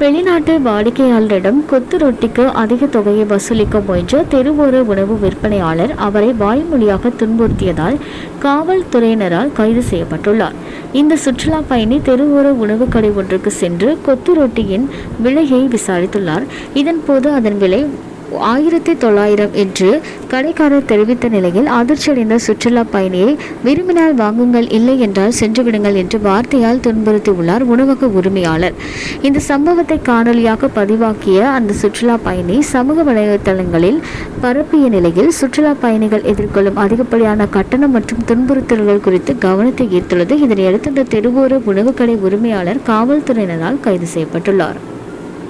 வெளிநாட்டு வாடிக்கையாளரிடம் கொத்து ரொட்டிக்கு அதிக தொகையை வசூலிக்க முயன்ற தெருவோர உணவு விற்பனையாளர் அவரை வாய்மொழியாக துன்புறுத்தியதால் காவல்துறையினரால் கைது செய்யப்பட்டுள்ளார். இந்த சுற்றுலா பயணி தெருவோர உணவு கடை ஒன்றுக்கு சென்று கொத்து ரொட்டியின் விலையை விசாரித்துள்ளார். இதன்போது அதன் விலை ஆயிரத்தி தொள்ளாயிரம் என்று கடைக்காரர் தெரிவித்த நிலையில் அதிர்ச்சியடைந்த சுற்றுலா பயணியை விரும்பினால் வாங்குங்கள் இல்லை என்றால் சென்று விடுங்கள் என்று வார்த்தையால் துன்புறுத்தியுள்ளார் உணவக உரிமையாளர். இந்த சம்பவத்தை காணொலியாக பதிவாக்கிய அந்த சுற்றுலா பயணி சமூக வலைதளங்களில் பரப்பிய நிலையில் சுற்றுலா பயணிகள் எதிர்கொள்ளும் அதிகப்படியான கட்டணம் மற்றும் துன்புறுத்தல்கள் குறித்து கவனத்தை ஈர்த்துள்ளது. இதனையடுத்து இந்த தெருவோர உணவுக்கடை உரிமையாளர் காவல்துறையினரால் கைது செய்யப்பட்டுள்ளார்.